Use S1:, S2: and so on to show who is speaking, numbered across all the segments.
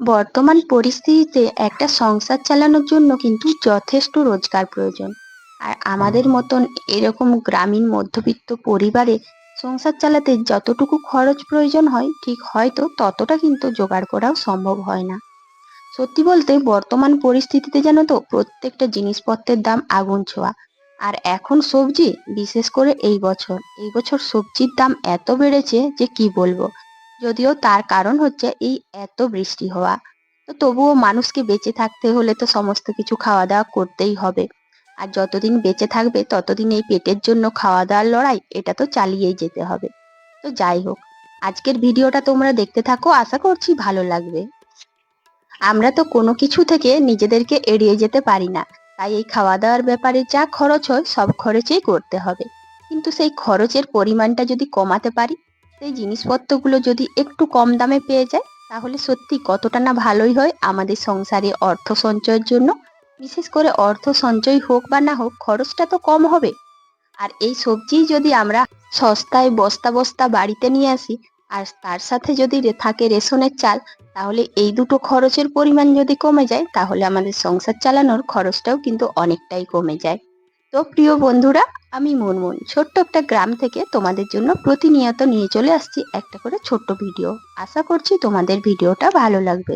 S1: বর্তমান পরিস্থিতিতে একটা সংসার চালানোর জন্য কিন্তু যথেষ্ট রোজগার প্রয়োজন। আর আমাদের মতন এরকম গ্রামীণ মধ্যবিত্ত পরিবারে সংসার চালাতে যতটুকু খরচ প্রয়োজন হয়, ঠিক হয়তো ততটা কিন্তু জোগাড় করাও সম্ভব হয় না। সত্যি বলতে বর্তমান পরিস্থিতিতে জানো তো, প্রত্যেকটা জিনিসপত্রের দাম আগুন ছোঁয়া। আর এখন সবজি, বিশেষ করে এই বছর এই বছর সবজির দাম এত বেড়েছে যে কি বলব? যদিও তার কারণ হচ্ছে এই এত বৃষ্টি হওয়া। তো তবুও মানুষকে বেঁচে থাকতে হলে তো সমস্ত কিছু খাওয়া দাওয়া করতেই হবে। আর যতদিন বেঁচে থাকবে, ততদিন এই পেটের জন্য খাওয়া দাওয়ার লড়াই, এটা তো চালিয়েই যেতে হবে। তো যাই হোক, আজকের ভিডিওটা তোমরা দেখতে থাকো, আশা করছি ভালো লাগবে। আমরা তো কোনো কিছু থেকে নিজেদেরকে এড়িয়ে যেতে পারি না। তাই এই খাওয়া দাওয়ার ব্যাপারে যা খরচ হয়, সব খরচেই করতে হবে। কিন্তু সেই খরচের পরিমাণটা যদি কমাতে পারি সেই জিনিসপত্রগুলো যদি একটু কম দামে পেয়ে যায়, তাহলে সত্যি কতটা না ভালোই হয় আমাদের সংসারে অর্থ সঞ্চয়ের জন্য। বিশেষ করে অর্থ সঞ্চয় হোক বা না হোক, খরচটা তো কম হবে। আর এই সবজি যদি আমরা সস্তায় বস্তা বস্তা বাড়িতে নিয়ে আসি, আর তার সাথে যদি থাকে রেশনের চাল, তাহলে এই দুটো খরচের পরিমাণ যদি কমে যায়, তাহলে আমাদের সংসার চালানোর খরচটাও কিন্তু অনেকটাই কমে যায়। তো প্রিয় বন্ধুরা আমি মুনমুন, ছোট্ট একটা গ্রাম থেকে তোমাদের জন্য প্রতিনিয়ত নিয়ে চলে আসছি একটা করে ছোট্ট ভিডিও। আশা করছি তোমাদের ভিডিওটা ভালো লাগবে।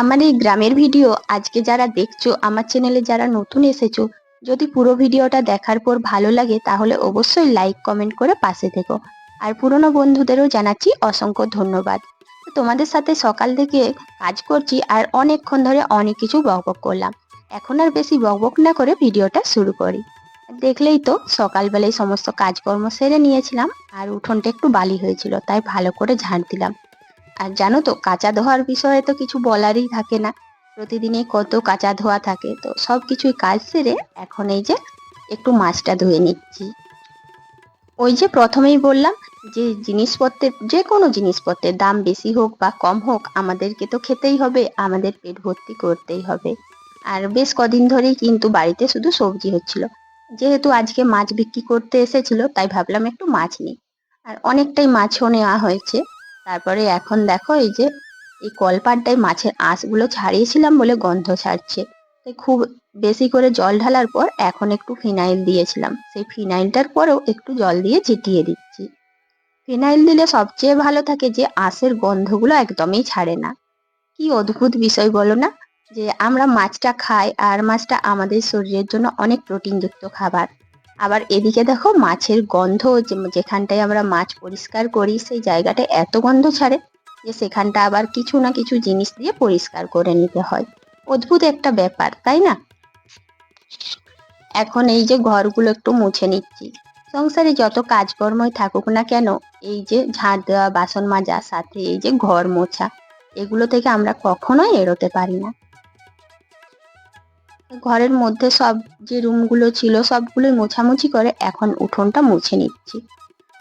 S1: আমার এই গ্রামের ভিডিও আজকে যারা দেখছ, আমার চ্যানেলে যারা নতুন এসেছ, যদি পুরো ভিডিওটা দেখার পর ভালো লাগে, তাহলে অবশ্যই লাইক কমেন্ট করে পাশে থেকো। আর পুরনো বন্ধুদেরও জানাচ্ছি অসংখ্য ধন্যবাদ। তোমাদের সাথে সকাল থেকে কাজ করছি আর অনেকক্ষণ ধরে অনেক কিছু বকবক করলাম। এখন আর বেশি বকবক না করে ভিডিওটা শুরু করি। দেখলেই তো সকালবেলায় সমস্ত কাজকর্ম সেরে নিয়েছিলাম আর উঠোনটা একটু বালি হয়েছিল, তাই ভালো করে ঝাড় দিলাম। আর জানো তো, কাঁচা ধোয়ার বিষয়ে তো কিছু বলারই থাকে না। প্রতিদিনই কত কাঁচা ধোয়া থাকে, তো সব কিছুই কাজ সেরে এখন এই যে একটু মাছটা ধুয়ে নিচ্ছি। ওই যে প্রথমেই বললাম যে জিনিসপত্রের, যে কোনো জিনিসপত্রের দাম বেশি হোক বা কম হোক, আমাদেরকে তো খেতেই হবে, আমাদের পেট ভর্তি করতেই হবে। আর বেশ কদিন ধরেই কিন্তু বাড়িতে শুধু সবজি হচ্ছিল। যেহেতু আজকে মাছ বিক্রি করতে এসেছিল, তাই ভাবলাম একটু মাছ নিই। আর অনেকটাই মাছও নেওয়া হয়েছে। তারপরে এখন দেখো এই যে, এই কলপাড়টায় মাছের আঁশগুলো ছাড়িয়েছিলাম বলে গন্ধ ছাড়ছে। তাই খুব বেশি করে জল ঢালার পর এখন একটু ফিনাইল দিয়েছিলাম। সেই ফিনাইলটার পরেও একটু জল দিয়ে চিটিয়ে দিচ্ছি। ফিনাইল দিলে সবচেয়ে ভালো থাকে যে, আঁশের গন্ধগুলো একদমই ছাড়ে না। কি অদ্ভুত বিষয় বলো না? যে আমরা মাছটা খাই আর মাছটা আমাদের শরীরের জন্য অনেক প্রোটিনযুক্ত খাবার। আবার এদিকে দেখো মাছের গন্ধ যেখানটায় আমরা মাছ পরিষ্কার করি, সেই জায়গাটা এত গন্ধ ছাড়ে যে সেখানটা আবার কিছু না কিছু জিনিস দিয়ে পরিষ্কার করে নিতে হয়। অদ্ভুত একটা ব্যাপার, তাই না? এখন এই যে ঘরগুলো একটু মুছে নিচ্ছি। সংসারে যত কাজকর্মই থাকুক না কেন, এই যে ঝাঁট দেওয়া, বাসন মাজা, সাথে এই যে ঘর মোছা, এগুলো থেকে আমরা কখনোই এড়োতে পারি না। ঘরের মধ্যে সব যে রুমগুলো ছিল সবগুলোই মোছামুছি করে এখন উঠোনটা মুছে নিচ্ছি।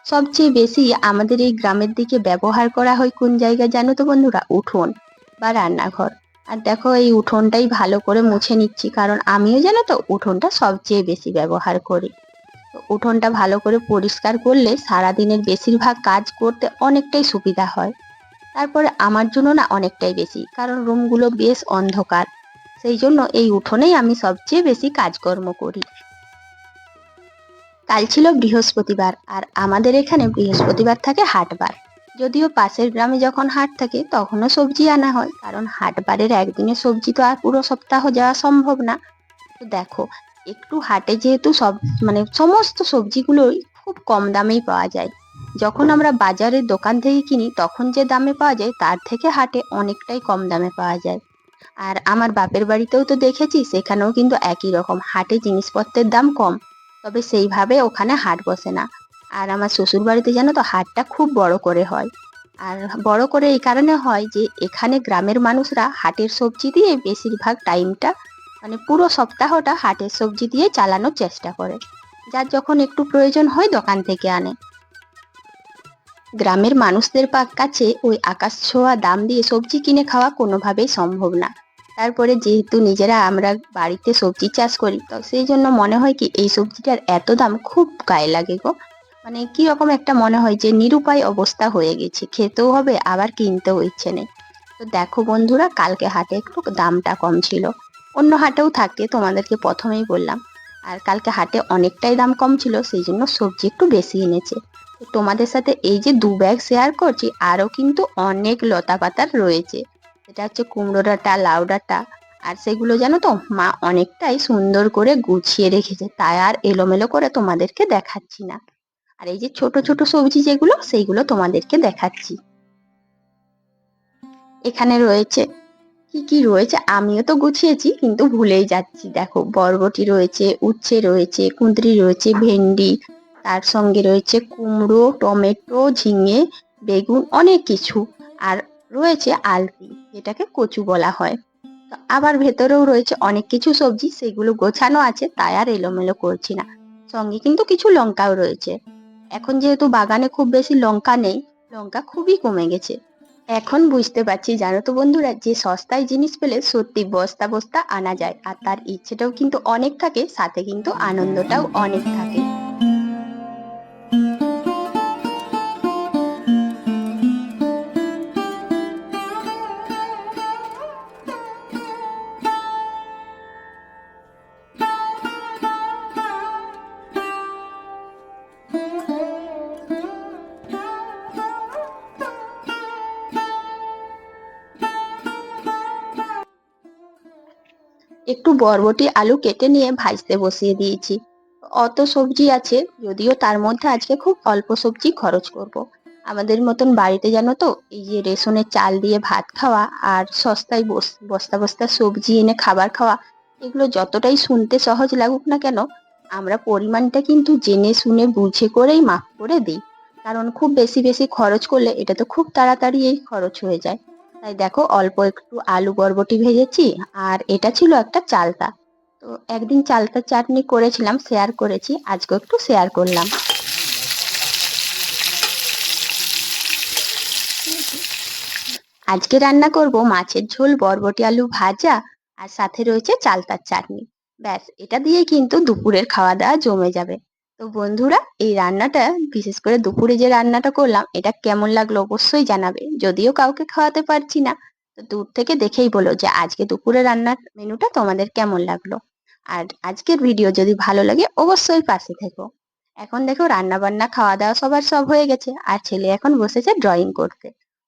S1: সবচেয়ে বেশি আমাদের এই গ্রামের দিকে ব্যবহার করা হয় কোন জায়গায় জানো তো বন্ধুরা? উঠোন বা রান্নাঘর। আর দেখো এই উঠোনটাই ভালো করে মুছে নিচ্ছি, কারণ আমিও জানো তো উঠোনটা সবচেয়ে বেশি ব্যবহার করি। উঠোনটা ভালো করে পরিষ্কার করলে সারাদিনের বেশিরভাগ কাজ করতে অনেকটাই সুবিধা হয়। তারপরে আমার জন্য না অনেকটাই বেশি, কারণ রুমগুলো বেশ অন্ধকার। সেই জন্য এই উঠোনেই আমি সবচেয়ে বেশি কাজকর্ম করি। কাল ছিল বৃহস্পতিবার আর আমাদের এখানে বৃহস্পতিবার থাকে হাটবার। যদিও পাশের গ্রামে যখন হাট থাকে তখনও সবজি আনা হয়, কারণ হাটবারের একদিনে সবজি তো আর পুরো সপ্তাহ যাওয়া সম্ভব না। তো দেখো, একটু হাটে যেহেতু সব মানে সমস্ত সবজিগুলোই খুব কম দামেই পাওয়া যায়। যখন আমরা বাজারের দোকান থেকে কিনি তখন যে দামে পাওয়া যায় তার থেকে হাটে অনেকটাই কম দামে পাওয়া যায়। আর আমার বাপের বাড়িতেও তো দেখেছি, সেখানেও কিন্তু একই রকম হাটে জিনিসপত্রের দাম কম। তবে সেইভাবে ওখানে হাট বসে না। আর আমার শ্বশুর বাড়িতে জানো তো, হাটটা খুব বড় করে হয়। আর বড় করে এই কারণে হয় যে, এখানে গ্রামের মানুষরা হাটের সবজি দিয়ে বেশিরভাগ টাইমটা মানে পুরো সপ্তাহটা হাটের সবজি দিয়ে চালানোর চেষ্টা করে। যার যখন একটু প্রয়োজন হয় দোকান থেকে আনে। গ্রামের মানুষদের পা- কাছে ওই আকাশ ছোঁয়া দাম দিয়ে সবজি কিনে খাওয়া কোনোভাবেই সম্ভব না। তারপরে যেহেতু নিজেরা আমরা বাড়িতে সবজি চাষ করি, তো সেই জন্য মনে হয় কি এই সবজিটার এত দাম খুব গায়ে লাগে গো। মানে কি রকম একটা মনে হয় যে নিরুপায় অবস্থা হয়ে গেছে, খেতেও হবে, আবার কিনতেও ইচ্ছে নেই। তো দেখো বন্ধুরা, কালকে হাটে একটু দামটা কম ছিল। অন্য হাটেও থাকে, তোমাদেরকে প্রথমেই বললাম। আর কালকে হাটে অনেকটাই দাম কম ছিল, সেই জন্য সবজি একটু বেশি এনেছে। তোমাদের সাথে এই যে দু ব্যাগ শেয়ার করছি, আরও কিন্তু অনেক লতা পাতার রয়েছে। এটা হচ্ছে কুমড়ো ডাঁটা লাউ ডাঁটা আর সেগুলো জানো তো, মা অনেকটাই সুন্দর করে গুছিয়ে রেখেছে। তাই আর এলোমেলো করে তোমাদেরকে দেখাচ্ছি না। আর এই যে ছোট ছোট সবজি যেগুলো, সেইগুলো তোমাদেরকে দেখাচ্ছি। এখানে রয়েছে, কি কি রয়েছে আমিও তো গুছিয়েছি, কিন্তু ভুলেই যাচ্ছি। দেখো, বরবটি রয়েছে, উচ্ছে রয়েছে, কুঁদরি রয়েছে, ভেন্ডি তার সঙ্গে রয়েছে কুমড়ো, টমেটো, ঝিঙে, বেগুন, অনেক কিছু। আর রয়েছে আলতি যেটাকে কচু বলা হয়। তো আবার ভেতরেও রয়েছে অনেক কিছু সবজি, সেগুলো গোছানো আছে, তাই আর এলোমেলো করছি না। সঙ্গে কিন্তু কিছু লঙ্কাও রয়েছে। এখন যেহেতু বাগানে খুব বেশি লঙ্কা নেই, লঙ্কা খুবই কমে গেছে। এখন বুঝতে পারছি, জানো তো বন্ধুরা, যে সস্তায় জিনিস পেলে সত্যি বস্তা বস্তা আনা যায়। আর তার ইচ্ছেটাও কিন্তু অনেক থাকে, সাথে কিন্তু আনন্দটাও অনেক থাকে। একটু বরবটি আলু কেটে নিয়ে ভাজতে বসিয়ে দিয়েছি। অত সবজি আছে, যদিও তার মধ্যে আজকে খুব অল্প সবজি খরচ করব। আমাদের মতন বাড়িতে জানো তো, এই যে রেশনের চাল দিয়ে ভাত খাওয়া আর সস্তায় বস- বস্তা বস্তা সবজি এনে খাবার খাওয়া, এগুলো যতটাই শুনতে সহজ লাগুক না কেন, আমরা পরিমাণটা কিন্তু জেনে শুনে বুঝে করেই মাফ করে দিই। কারণ খুব বেশি বেশি খরচ করলে এটা তো খুব তাড়াতাড়ি এই খরচ হয়ে যায়। তাই দেখো, অল্প একটু আলু বরবটি ভেজেছি, আর এটা ছিল একটা চালতা। তো একদিন চালতা চাটনি করেছিলাম শেয়ার করেছি আজকে একটু শেয়ার করলাম। আজকে রান্না করব মাছের ঝোল, বরবটি আলু ভাজা, আর সাথে রয়েছে চালতার চাটনি। ব্যাস, এটা দিয়ে কিন্তু দুপুরের খাওয়া দাওয়া জমে যাবে। তো বন্ধুরা, এই রান্নাটা, বিশেষ করে দুপুরে যে রান্নাটা করলাম, এটা কেমন লাগল অবশ্যই জানাবে। যদিও কাউকে খাওয়াতে পারছি না, তো দূর থেকে দেখেই বলো যে আজকে দুপুরে রান্নার মেনুটা তোমাদের কেমন লাগল। আর আজকের ভিডিও যদি ভালো লাগে, অবশ্যই পাশে থেকো। এখন দেখো রান্না বান্না খাওয়া দাওয়া সবার সব হয়ে গেছে, আর ছেলে এখন বসেছে ড্রয়িং করতে।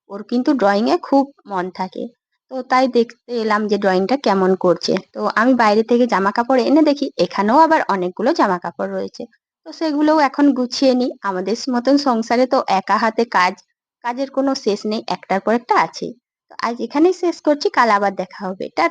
S1: ওর কিন্তু ড্রয়িং এ খুব মন থাকে। তো তাই দেখতে এলাম যে ড্রয়িংটা কেমন করছে। তো আমি বাইরে থেকে জামা কাপড় এনে দেখি, এখানেও আবার অনেকগুলো জামা কাপড় রয়েছে। তো সেগুলোও এখন গুছিয়ে নিই। আমাদের মতন সংসারে তো একা হাতে কাজ, কাজের কোনো শেষ নেই, একটার পর একটা আছে। তো আজ এখানেই শেষ করছি, কাল আবার দেখা হবে। টা